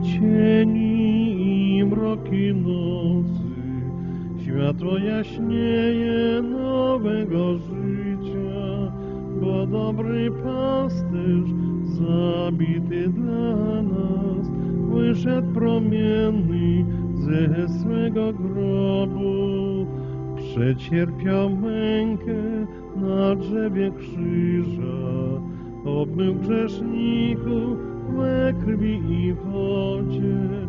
cieni i mroki nocy, światło jaśnieje nowego życia, bo dobry pasterz zabity dla nas wyszedł promienny ze swego grobu, przecierpiał mękę na drzewie krzyża, obmył grzeszników we krwi i wodzie,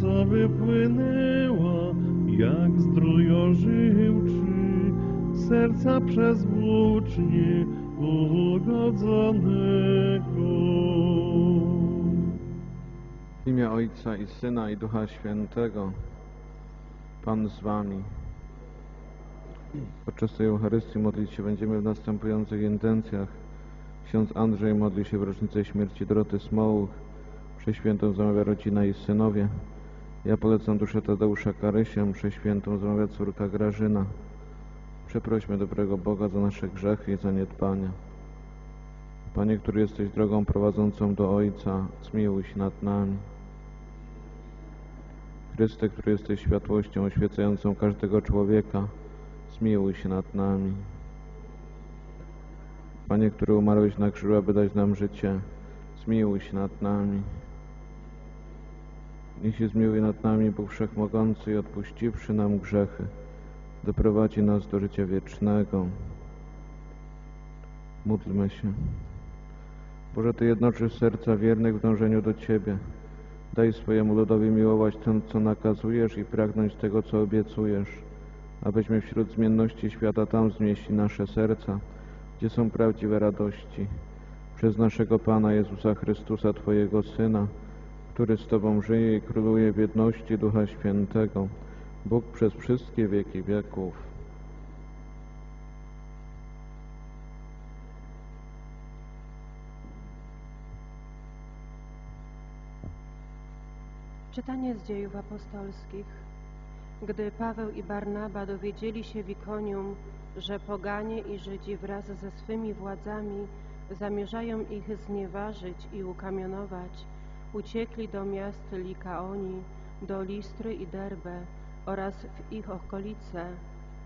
co wypłynęła jak zdrój ożywczy, serca przez włócznie ugodzonego. W imię Ojca i Syna i Ducha Świętego. Pan z Wami. Podczas tej Eucharystii modlić się będziemy w następujących intencjach. Ksiądz Andrzej modli się w rocznicę śmierci Doroty Smołuch. Przeświętą zamawia rodzina i synowie. Ja polecam duszę Tadeusza Karysię. Przeświętą zamawia córka Grażyna. Przeprośmy dobrego Boga za nasze grzechy i zaniedbania. Panie, który jesteś drogą prowadzącą do Ojca, zmiłuj się nad nami. Chryste, który jesteś światłością oświecającą każdego człowieka, zmiłuj się nad nami. Panie, który umarłeś na krzyżu, aby dać nam życie, zmiłuj się nad nami. Niech się zmiłuje nad nami Bóg Wszechmogący i odpuściwszy nam grzechy, doprowadzi nas do życia wiecznego. Módlmy się. Boże, Ty jednoczysz serca wiernych w dążeniu do Ciebie. Daj swojemu ludowi miłować to, co nakazujesz i pragnąć tego, co obiecujesz, abyśmy wśród zmienności świata tam zmieści nasze serca, gdzie są prawdziwe radości. Przez naszego Pana Jezusa Chrystusa, Twojego Syna, który z Tobą żyje i króluje w jedności Ducha Świętego, Bóg przez wszystkie wieki wieków. Czytanie z dziejów apostolskich. Gdy Paweł i Barnaba dowiedzieli się w Ikonium, że poganie i Żydzi wraz ze swymi władzami zamierzają ich znieważyć i ukamionować, uciekli do miast Likaoni, do Listry i Derbe oraz w ich okolice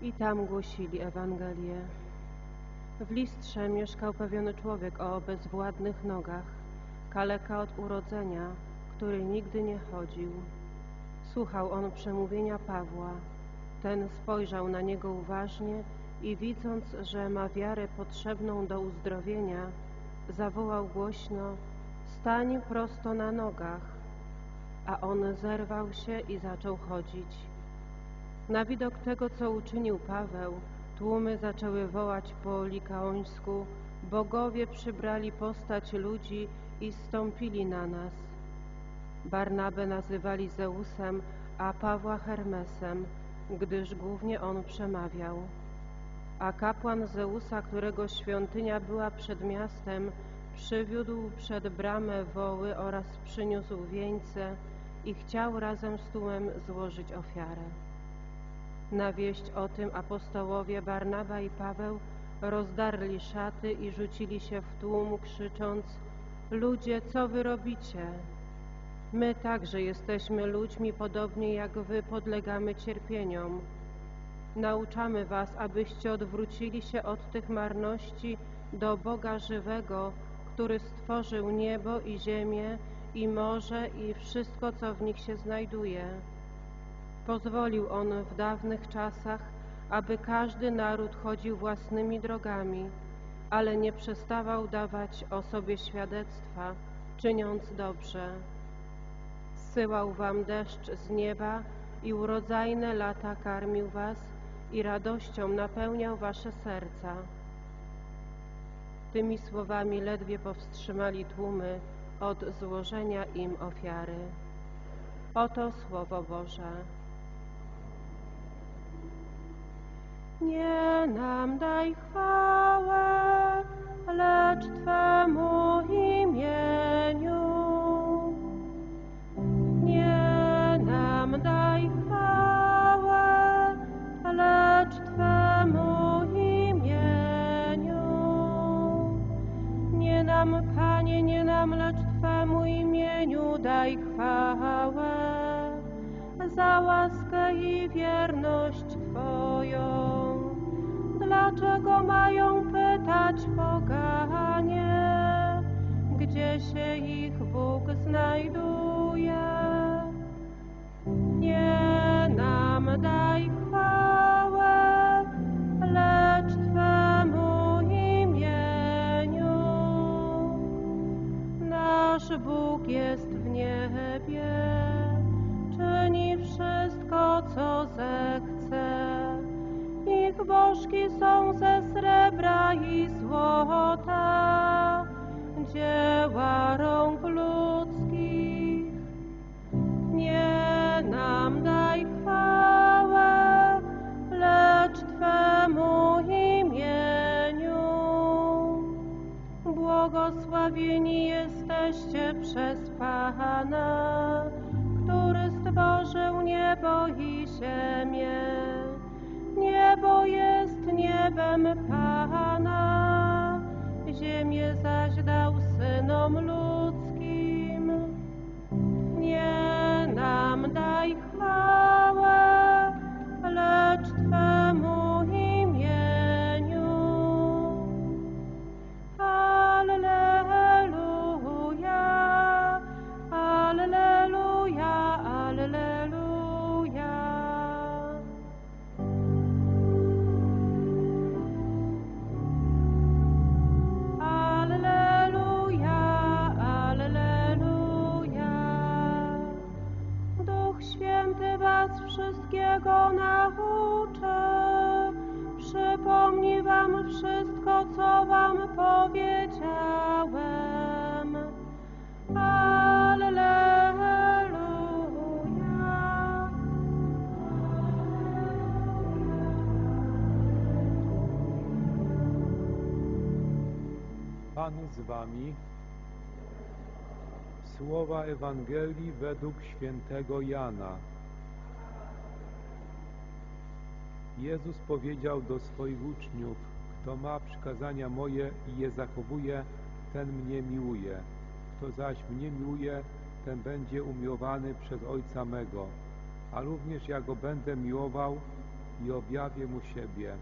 i tam głosili Ewangelię. W Listrze mieszkał pewien człowiek o bezwładnych nogach, kaleka od urodzenia, który nigdy nie chodził. Słuchał on przemówienia Pawła. Ten spojrzał na niego uważnie i widząc, że ma wiarę potrzebną do uzdrowienia, zawołał głośno: Stań prosto na nogach. A on zerwał się i zaczął chodzić. Na widok tego, co uczynił Paweł, tłumy zaczęły wołać po likaońsku: Bogowie przybrali postać ludzi i stąpili na nas. Barnabę nazywali Zeusem, a Pawła Hermesem, gdyż głównie on przemawiał. A kapłan Zeusa, którego świątynia była przed miastem, przywiódł przed bramę woły oraz przyniósł wieńce i chciał razem z tłumem złożyć ofiarę. Na wieść o tym apostołowie Barnaba i Paweł rozdarli szaty i rzucili się w tłum, krzycząc Ludzie, co wy robicie? My także jesteśmy ludźmi, podobnie jak wy podlegamy cierpieniom. Nauczamy was, abyście odwrócili się od tych marności do Boga żywego, który stworzył niebo i ziemię i morze i wszystko, co w nich się znajduje. Pozwolił On w dawnych czasach, aby każdy naród chodził własnymi drogami, ale nie przestawał dawać o sobie świadectwa, czyniąc dobrze. Zsyłał wam deszcz z nieba i urodzajne lata karmił was i radością napełniał wasze serca. Tymi słowami ledwie powstrzymali tłumy od złożenia im ofiary. Oto Słowo Boże. Nie nam daj chwałę, lecz Twemu niebie, czyni wszystko, co zechce. Ich bożki są ze srebra i złota, dzieła rąk ludzkich. Nie nam daj chwałę, lecz Twemu imieniu. Błogosławieni jesteście przez Pana, który stworzył niebo i ziemię. Niebo jest niebem Pana, ziemię zaś dał synom. Pan z wami. Słowa Ewangelii według świętego Jana. Jezus powiedział do swoich uczniów, kto ma przykazania moje i je zachowuje, ten mnie miłuje. Kto zaś mnie miłuje, ten będzie umiłowany przez Ojca mego, a również ja go będę miłował i objawię mu siebie.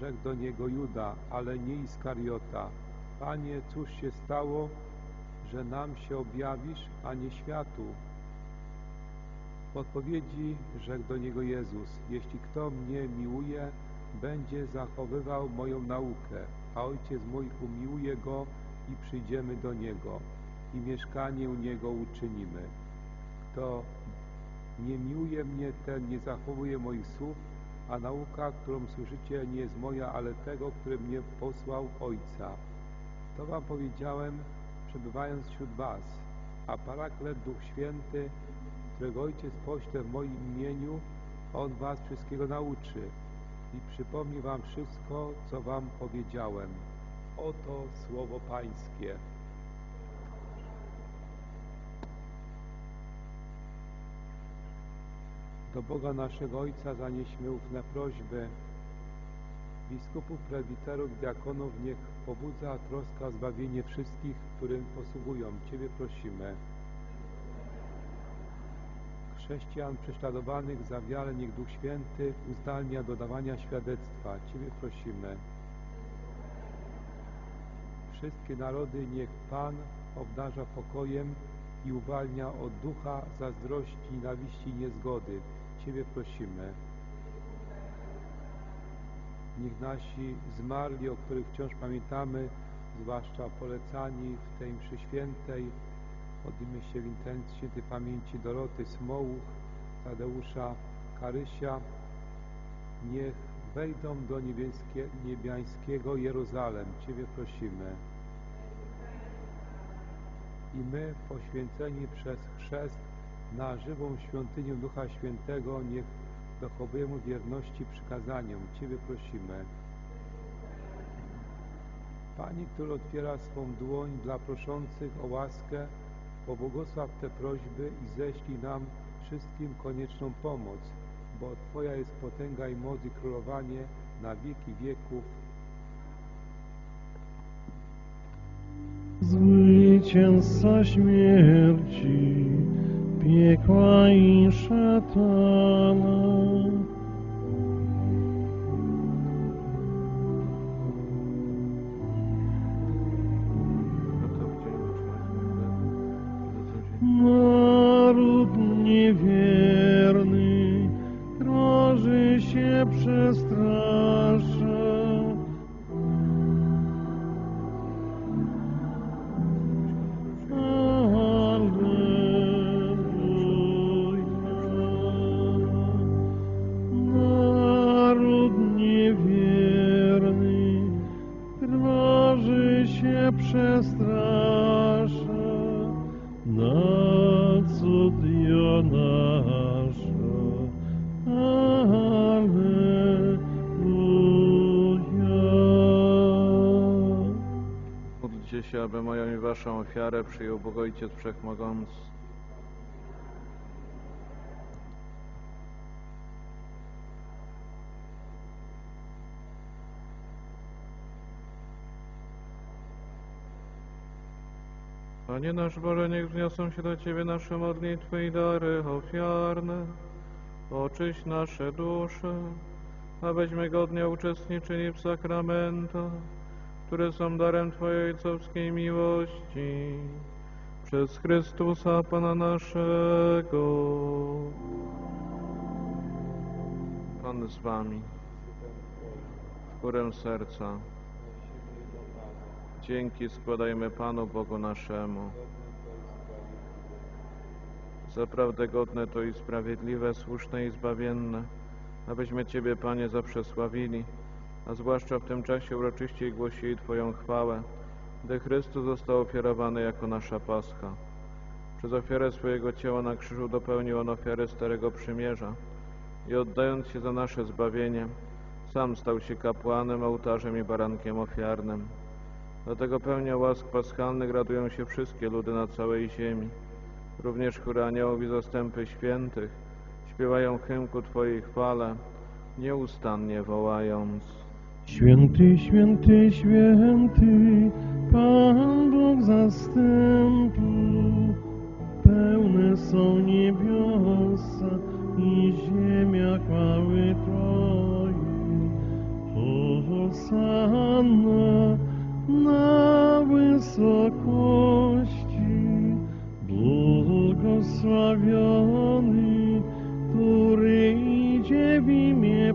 Rzekł do niego Juda, ale nie Iskariota. Panie, cóż się stało, że nam się objawisz, a nie światu? W odpowiedzi rzekł do niego Jezus, jeśli kto mnie miłuje, będzie zachowywał moją naukę, a Ojciec mój umiłuje go i przyjdziemy do niego i mieszkanie u niego uczynimy. Kto nie miłuje mnie, ten nie zachowuje moich słów, a nauka, którą słyszycie, nie jest moja, ale tego, który mnie posłał Ojca. To wam powiedziałem, przebywając wśród was, a Paraklet Duch Święty, którego Ojciec pośle w moim imieniu, On was wszystkiego nauczy i przypomni wam wszystko, co wam powiedziałem. Oto słowo Pańskie. Do Boga naszego Ojca zanieśmy ufne prośby. Biskupów, prezbiterów, diakonów niech pobudza troska o zbawienie wszystkich, którym posługują. Ciebie prosimy. Chrześcijan prześladowanych za wiarę niech Duch Święty uzdalnia do dawania świadectwa. Ciebie prosimy. Wszystkie narody niech Pan obdarza pokojem i uwalnia od ducha zazdrości, nienawiści i niezgody. Ciebie prosimy. Niech nasi zmarli, o których wciąż pamiętamy, zwłaszcza polecani w tej mszy świętej, modlimy się w intencji świętej pamięci Doroty Smołuch, Tadeusza Karysia, niech wejdą do niebieskie, niebiańskiego Jeruzalem. Ciebie prosimy. I my, poświęceni przez chrzest na żywą świątynię Ducha Świętego, niech dochowujemy wierności przykazaniom. Ciebie prosimy. Panie, który otwiera swą dłoń dla proszących o łaskę, pobłogosław te prośby i ześlij nam wszystkim konieczną pomoc, bo Twoja jest potęga i moc i królowanie na wieki wieków. zwycięzca śmierci, piekła i szatana. Waszą ofiarę przyjął Bóg Ojciec Wszechmogący. Panie nasz Boże, niech wniosą się do Ciebie nasze modlitwy i dary ofiarne. Oczyść nasze dusze, abyśmy godnie uczestniczyli w sakramentach, które są darem Twojej ojcowskiej miłości. Przez Chrystusa Pana naszego. Pan z Wami. W górę serca. Dzięki składajmy Panu Bogu naszemu. Zaprawdę godne to i sprawiedliwe, słuszne i zbawienne, abyśmy Ciebie, Panie, zawsze sławili, a zwłaszcza w tym czasie uroczyście głosili Twoją chwałę, gdy Chrystus został ofiarowany jako nasza Pascha. Przez ofiarę swojego ciała na krzyżu dopełnił On ofiarę Starego Przymierza i oddając się za nasze zbawienie, sam stał się kapłanem, ołtarzem i barankiem ofiarnym. Dlatego pełnią łask paschalnych radują się wszystkie ludy na całej ziemi. Również chóry aniołów i zastępy świętych śpiewają hymn ku Twojej chwale, nieustannie wołając. Święty, święty, święty, Pan Bóg zastępu, pełne są niebiosa i ziemia chwały Twojej. Hosanna na wysokości, błogosławiony, który idzie w imię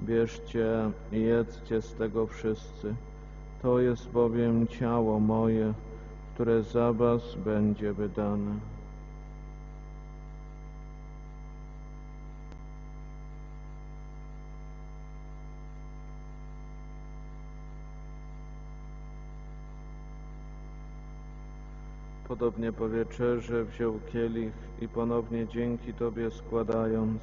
Bierzcie i jedzcie z tego wszyscy. To jest bowiem ciało moje, które za was będzie wydane. Podobnie po wieczerzy wziął kielich i ponownie dzięki Tobie składając,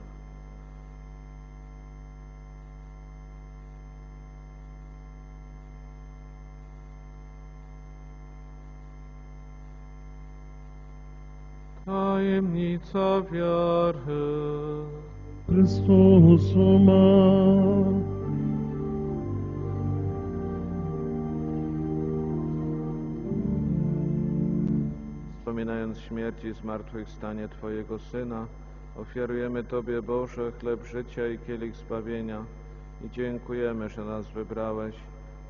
Tajemnica wiary. Chrystus umarł. Wspominając śmierć i zmartwychwstanie Twojego Syna, ofiarujemy Tobie, Boże, chleb życia i kielich zbawienia i dziękujemy, że nas wybrałeś,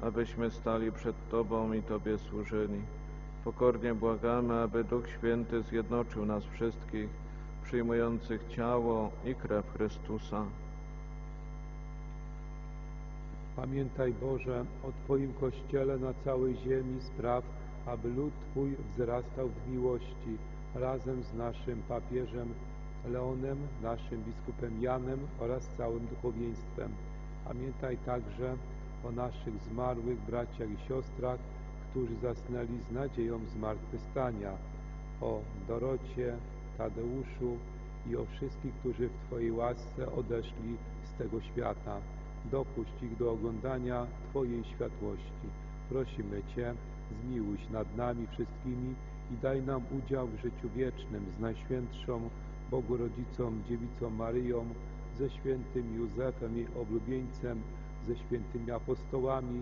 abyśmy stali przed Tobą i Tobie służyli. Pokornie błagamy, aby Duch Święty zjednoczył nas wszystkich, przyjmujących ciało i krew Chrystusa. Pamiętaj Boże o Twoim Kościele na całej ziemi spraw, aby lud Twój wzrastał w miłości razem z naszym papieżem Leonem, naszym biskupem Janem oraz całym duchowieństwem. Pamiętaj także o naszych zmarłych braciach i siostrach, którzy zasnęli z nadzieją zmartwychwstania, o Dorocie, Tadeuszu i o wszystkich, którzy w Twojej łasce odeszli z tego świata. Dopuść ich do oglądania Twojej światłości. Prosimy Cię, zmiłuj się nad nami wszystkimi i daj nam udział w życiu wiecznym z Najświętszą Bogu Rodzicą, Dziewicą Maryją, ze świętym Józefem, jej oblubieńcem, ze świętymi apostołami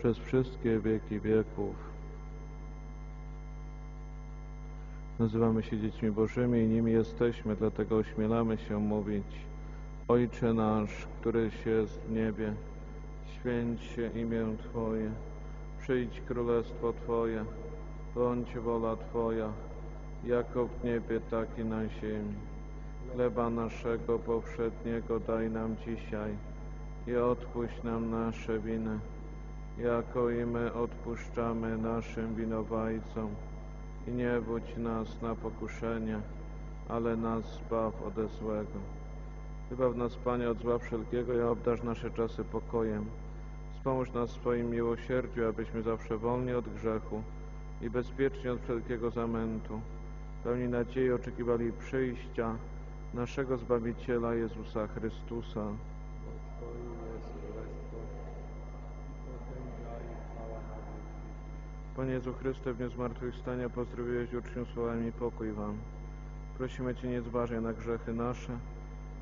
przez wszystkie wieki wieków. Nazywamy się dziećmi Bożymi i nimi jesteśmy, dlatego ośmielamy się mówić Ojcze nasz, któryś jest w niebie, święć się imię Twoje, przyjdź królestwo Twoje, bądź wola Twoja, jako w niebie, tak i na ziemi. Chleba naszego powszedniego daj nam dzisiaj i odpuść nam nasze winy, jako i my odpuszczamy naszym winowajcom. I nie wódź nas na pokuszenie, ale nas zbaw ode złego. Wybaw nas, Panie, od zła wszelkiego i obdarz nasze czasy pokojem. Wspomóż nas swoim miłosierdziu, abyśmy zawsze wolni od grzechu i bezpiecznie od wszelkiego zamętu, pełni nadziei oczekiwali przyjścia naszego Zbawiciela Jezusa Chrystusa. Panie Jezu Chryste, w dniu zmartwychwstania pozdrowiłeś uczniów słowami pokój Wam. Prosimy Cię nie zważaj na grzechy nasze,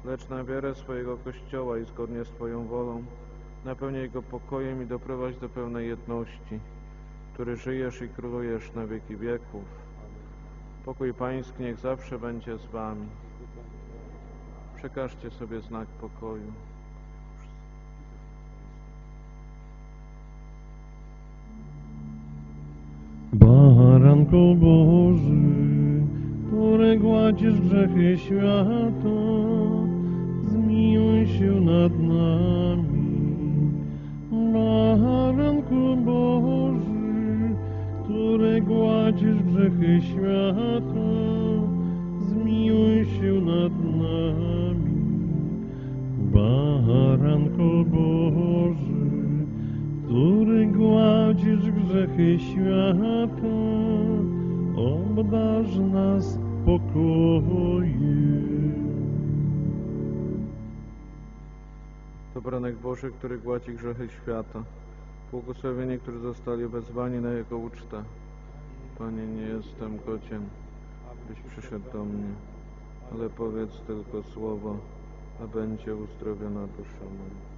lecz na wiarę swojego Kościoła i zgodnie z Twoją wolą napełniaj go pokojem i doprowadź do pełnej jedności, który żyjesz i królujesz na wieki wieków. Pokój Pański niech zawsze będzie z Wami. Przekażcie sobie znak pokoju. Baranku Boży, który gładzisz grzechy świata, zmiłuj się nad nami. Baranku Boży, który gładzisz grzechy świata, zmiłuj się nad nami. Baranku Boży, który gładzisz grzechy świata, obdarz nas pokojem. To baranek Boży, który gładzi grzechy świata. Błogosławieni, którzy zostali wezwani na Jego ucztę. Panie, nie jestem godzien, byś przyszedł do mnie, ale powiedz tylko słowo, a będzie uzdrowiona dusza moja.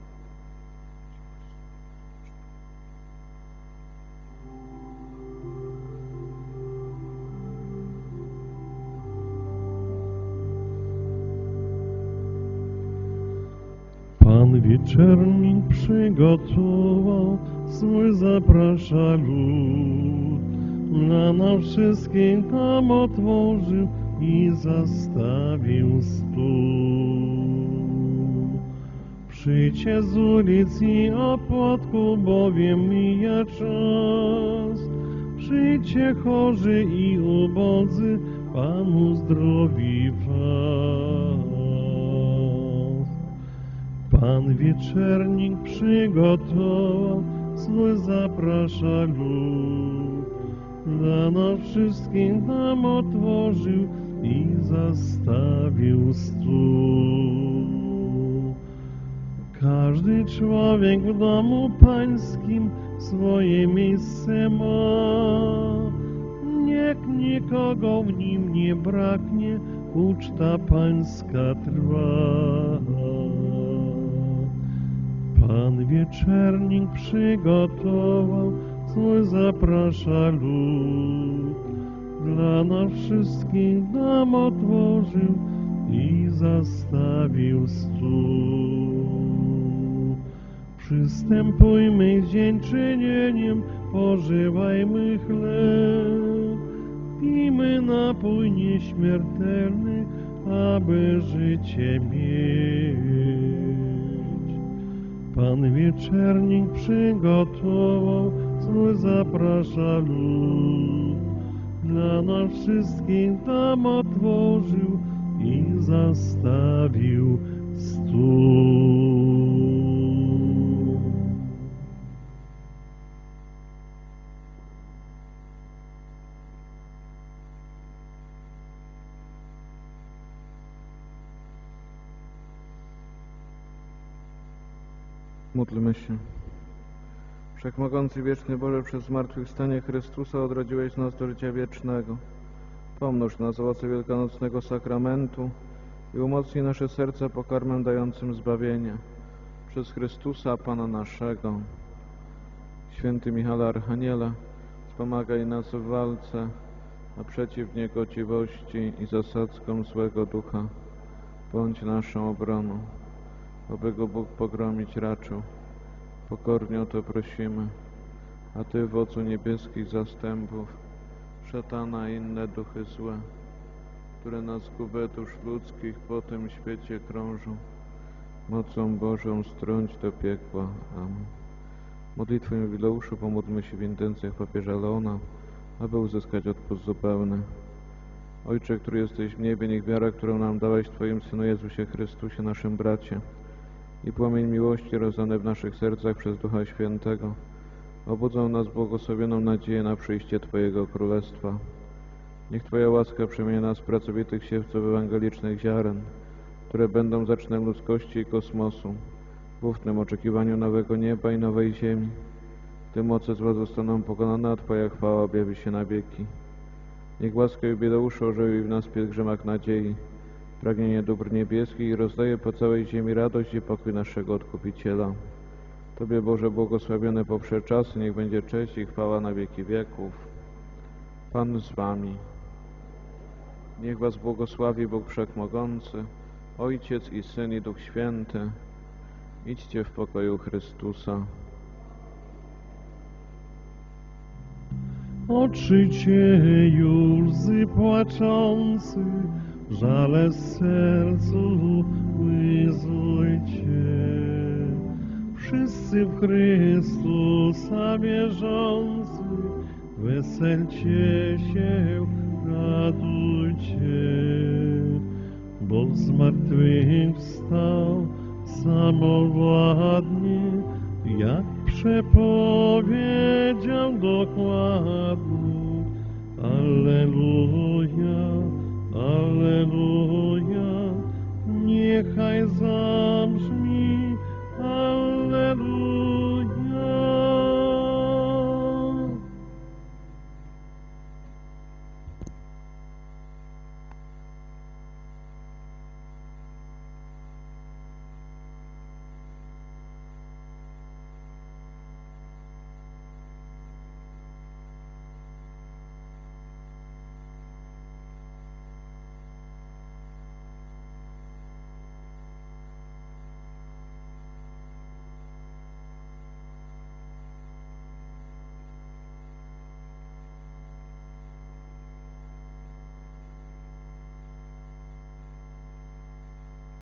Wieczernik przygotował, swój zaprasza lud. Dla nas wszystkich tam otworzył i zastawił stół. Przyjdźcie z ulic i opłatku, bowiem mija czas. Przyjdźcie chorzy i ubodzy, Pan uzdrowi was. Pan wieczernik przygotował, swój zaprasza lud. Dla nas wszystkich nam otworzył i zastawił stół. Każdy człowiek w domu pańskim swoje miejsce ma. Nie niech nikogo w nim nie braknie, uczta pańska trwa. Pan wieczernik przygotował, swój zaprasza lud. Dla nas wszystkich dam otworzył i zastawił stół. Przystępujmy z dziękczynieniem, pożywajmy chleb, pijmy napój nieśmiertelny, aby życie mieć. Pan wieczernik przygotował, swój zaprasza lud. Dla nas wszystkich tam otworzył i zastawił stół. Módlmy się. Wszechmogący wieczny Boże, przez zmartwychwstanie Chrystusa odrodziłeś nas do życia wiecznego. Pomnóż nas owoce wielkanocnego sakramentu i umocnij nasze serca pokarmem dającym zbawienie. Przez Chrystusa, Pana naszego. Święty Michale Archaniele, wspomagaj nas w walce, a przeciw niegociwości i zasadzkom złego ducha. Bądź naszą obroną, aby go Bóg pogromić raczył. Pokornie o to prosimy, a Ty, wodzu niebieskich zastępów, szatana i inne duchy złe, które na zgubę dusz ludzkich po tym świecie krążą, mocą Bożą strąć do piekła. Amen. Modlitwą jubileuszu pomódlmy się w intencjach papieża Leona, aby uzyskać odpust zupełny. Ojcze, który jesteś w niebie, niech wiara, którą nam dałeś Twoim Synu Jezusie Chrystusie, naszym bracie, i płomień miłości rozdane w naszych sercach przez Ducha Świętego obudzą nas błogosławioną nadzieję na przyjście Twojego Królestwa. Niech Twoja łaska przemienia nas pracowitych siewców ewangelicznych ziaren, które będą zacznem ludzkości i kosmosu, w ównym oczekiwaniu nowego nieba i nowej ziemi. Gdy moce zła zostaną pokonane, a Twoja chwała objawi się na wieki. Niech łaska jubileuszu ożywi w nas pielgrzymach nadziei, pragnienie dóbr niebieskich i rozdaje po całej ziemi radość i pokój naszego Odkupiciela. Tobie, Boże, błogosławione poprzez czasy, niech będzie cześć i chwała na wieki wieków. Pan z Wami. Niech Was błogosławi Bóg Wszechmogący, Ojciec i Syn i Duch Święty. Idźcie w pokoju Chrystusa. Oczycie już łzy płaczący, żale sercu wyzujcie. Wszyscy w Chrystusa wierzący, weselcie się, radujcie, bo zmartwychwstał samowładnie, jak przepowiedział dokładnie. Alleluja,